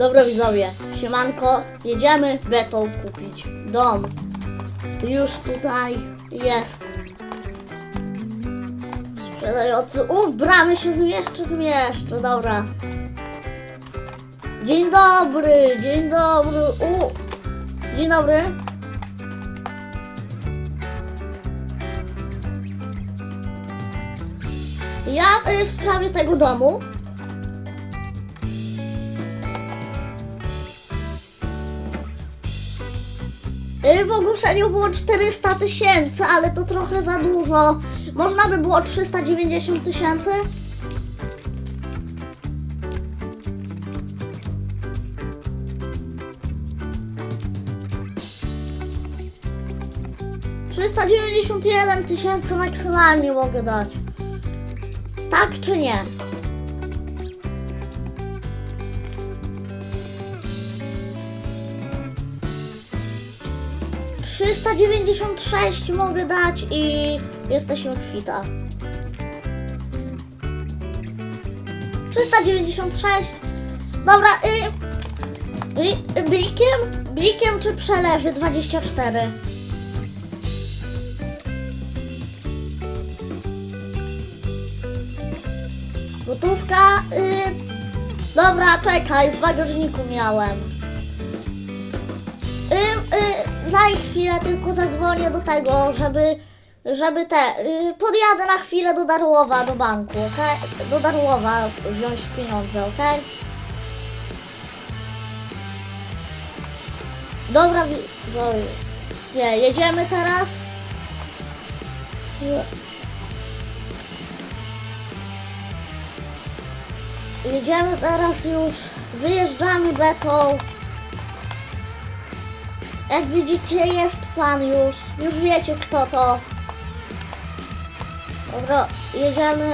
Dobra widzowie, siemanko, jedziemy betą kupić dom. Już tutaj jest. Sprzedający, uff, bramy się zmieszczę, zmieszczę, dobra. Dzień dobry, dzień dobry, u. Dzień dobry. Ja y, w sprawie tego domu. W ogłoszeniu było 400 tysięcy, ale to trochę za dużo. Można by było 390 tysięcy? Trzysta dziewięćdziesiąt jeden tysięcy maksymalnie mogę dać. Tak czy nie? Trzysta dziewięćdziesiąt sześć mogę dać i jesteśmy kwita. 396. Dobra, y, y, blikiem, blikiem czy przelewy 24. Gotówka, y, dobra, czekaj, w bagażniku miałem. Y, y, daj chwilę, tylko zadzwonię do tego, żeby, żeby te, y, podjadę na chwilę do Darłowa, do banku, okej? Do Darłowa wziąć pieniądze, okej? Dobra, widzowie. Nie, jedziemy teraz. Je- Jedziemy teraz już, wyjeżdżamy betą. Jak widzicie jest plan już, już wiecie kto to. Dobra, jedziemy.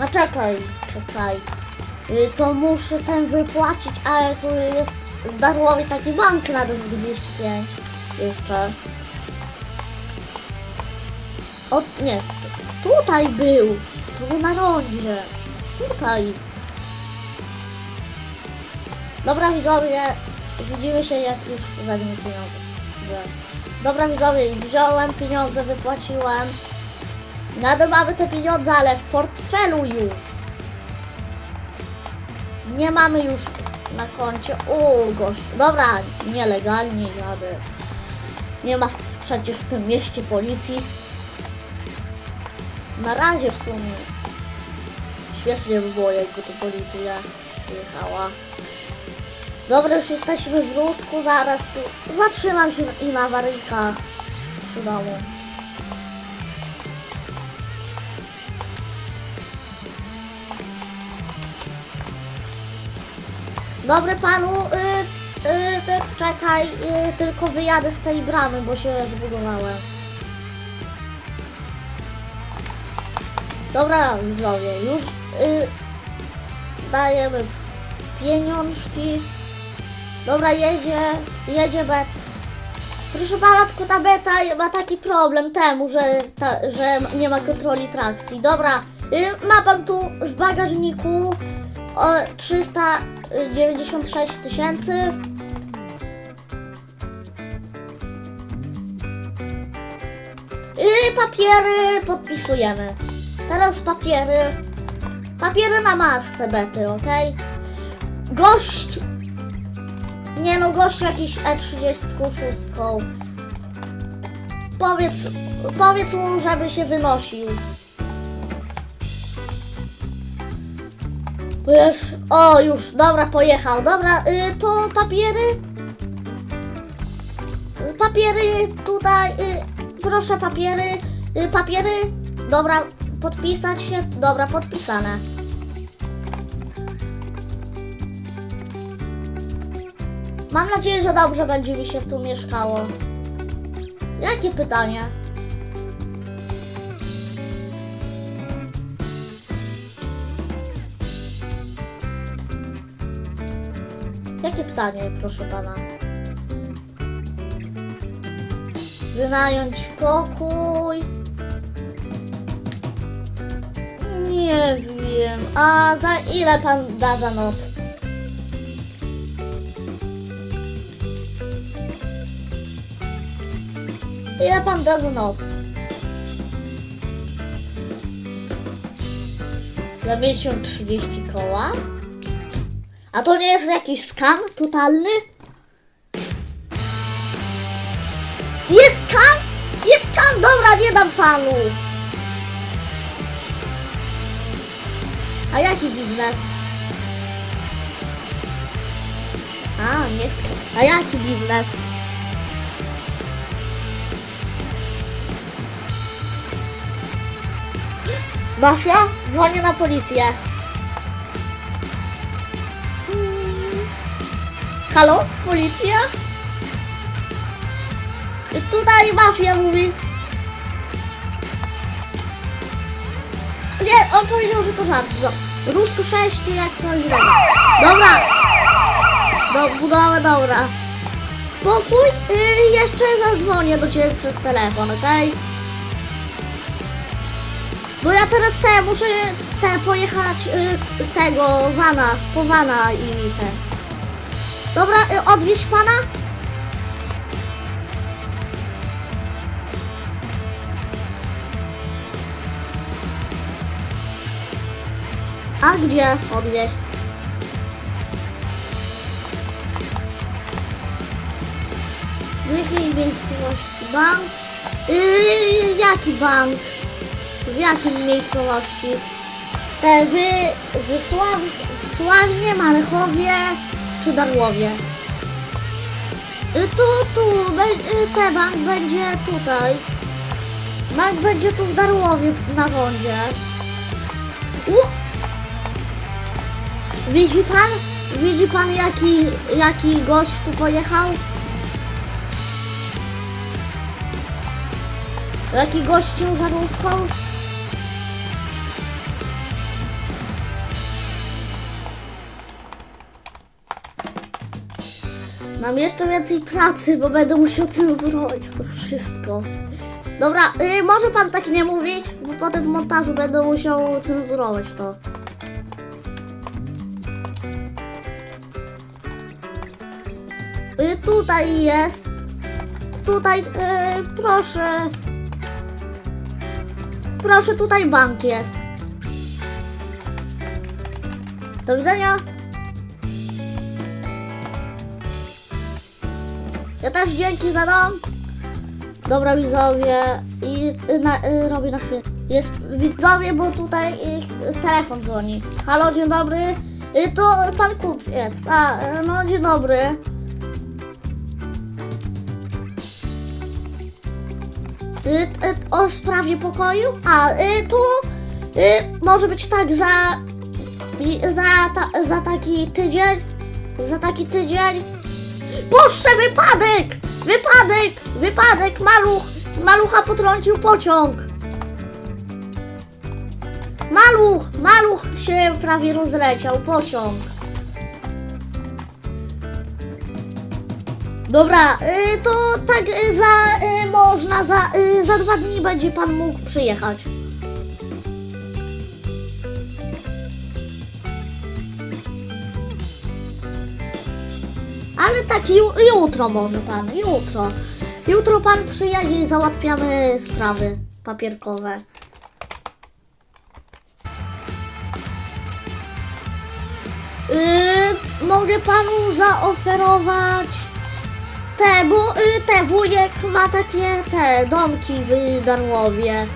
A czekaj, czekaj. Y, To muszę ten wypłacić, ale tu jest w Darłowie taki bank na 205 jeszcze. O, nie, tu- tutaj był, tu na rondzie, tutaj. Dobra widzowie, widzimy się jak już wezmę pieniądze. Dobra widzowie, wziąłem pieniądze, wypłaciłem. Nadal mamy te pieniądze, ale w portfelu już. Nie mamy już na koncie. O, gość. Dobra, nielegalnie jadę. Nie ma w, przecież w tym mieście policji. Na razie w sumie. Śmiesznie by było, jakby tu policja jechała. Dobra, już jesteśmy w Rusku, zaraz tu zatrzymam się i na awaryjkach przy domu. Dobry panu, y, y, ty, czekaj, y, tylko wyjadę z tej bramy, bo się zbudowałem. Dobra, widzowie, już dajemy pieniążki. Dobra, jedzie, jedzie bet. Proszę pana, tylko ta beta ma taki problem temu, że, ta, że nie ma kontroli trakcji. Dobra, y, ma pan tu w bagażniku o 396 tysięcy. I papiery podpisujemy. Teraz papiery. Papiery na masę bety, ok? Gość. Nie no, gość jakiś E36. Powiedz, powiedz mu, żeby się wynosił. Wiesz, o już, dobra, pojechał. Dobra, y, to papiery. Papiery tutaj, y, proszę papiery, y, papiery. Dobra, podpisać się. Dobra, podpisane. Mam nadzieję, że dobrze będzie mi się tu mieszkało. Jakie pytanie? Jakie pytanie, proszę pana? Wynająć pokój. Nie wiem. A za ile pan da za noc? Ile pan da za noc? Za miesiąc 30 koła? A to nie jest jakiś skam totalny? Jest skam? Jest skam, dobra, nie dam panu. A jaki biznes? A, nie skam. A jaki biznes? Mafia? Dzwonię na policję. Halo? Policja? Tutaj mafia mówi. Nie, on powiedział, że to żart. Rusko 6 jak coś dobra. Dobra. Do, dobra. Pokój, y, jeszcze zadzwonię do ciebie przez telefon, okej? Bo ja teraz te muszę te pojechać y, tego wana, po wana i te. Dobra, y, odwieźć pana? A gdzie odwieźć? W jakiej miejscowości? Bank? Yy, jaki bank? W jakiej miejscowości? Te wy, wysław, w Sławnie, Malechowie czy Darłowie? Tu, tu, te bank będzie tutaj. Bank będzie tu w Darłowie na rondzie. U! Widzi pan? Widzi pan jaki, jaki gość tu pojechał? Jaki gość ciężarówką? Mam jeszcze więcej pracy, bo będę musiał cenzurować to wszystko. Dobra, y, może pan tak nie mówić, bo potem w montażu będę musiał cenzurować to. Y, tutaj jest. Tutaj, y, proszę. Proszę, tutaj bank jest. Do widzenia. Ja też dzięki za dom. Dobra widzowie i y, na, y, robię na chwilę. Jest widzowie, bo tutaj y, telefon dzwoni. Halo, dzień dobry. Y, to pan kupiec. A, y, no dzień dobry. Y, y, o sprawie pokoju? A, y, tu y, może być tak za, za, ta, za taki tydzień. Za taki tydzień. Boże, wypadek! Wypadek! Wypadek! Maluch! Malucha potrącił pociąg! Maluch! Maluch się prawie rozleciał, pociąg. Dobra, y, to tak y, za y, można, za, y, za dwa dni będzie pan mógł przyjechać. Ale tak ju, jutro może pan, jutro. Jutro pan przyjedzie i załatwiamy sprawy papierkowe. Yy, mogę panu zaoferować te, bo y, te wujek ma takie te domki w Darłowie.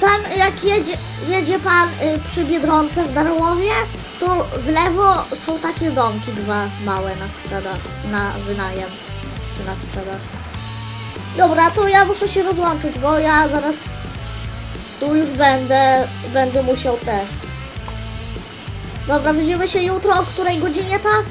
Tam jak jedzie, jedzie pan y, przy Biedronce w Darłowie, to w lewo są takie domki dwa małe na sprzedaż, na wynajem czy na sprzedaż. Dobra, to ja muszę się rozłączyć, bo ja zaraz tu już będę, będę musiał te. Dobra, widzimy się jutro, o której godzinie tak?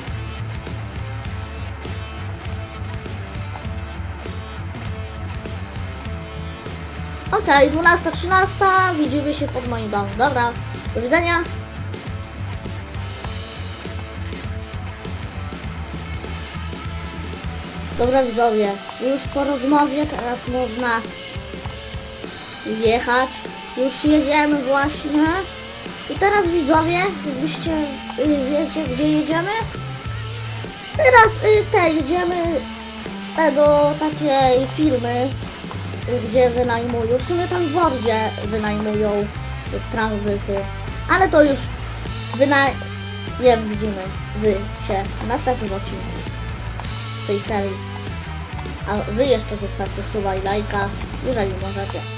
Okej, 12.13, widzimy się pod moim domem. Dobra, do widzenia. Dobra widzowie, już po rozmowie teraz można jechać. Już jedziemy właśnie. I teraz widzowie, jakbyście y, wiecie gdzie jedziemy? Teraz y, te jedziemy te do takiej firmy gdzie wynajmują. W sumie tam w Wordzie wynajmują tranzyty. Ale to już wyna... Wiem, widzimy wy się w następnym odcinku tej serii. A wy jeszcze zostawcie suba i lajka, jeżeli możecie.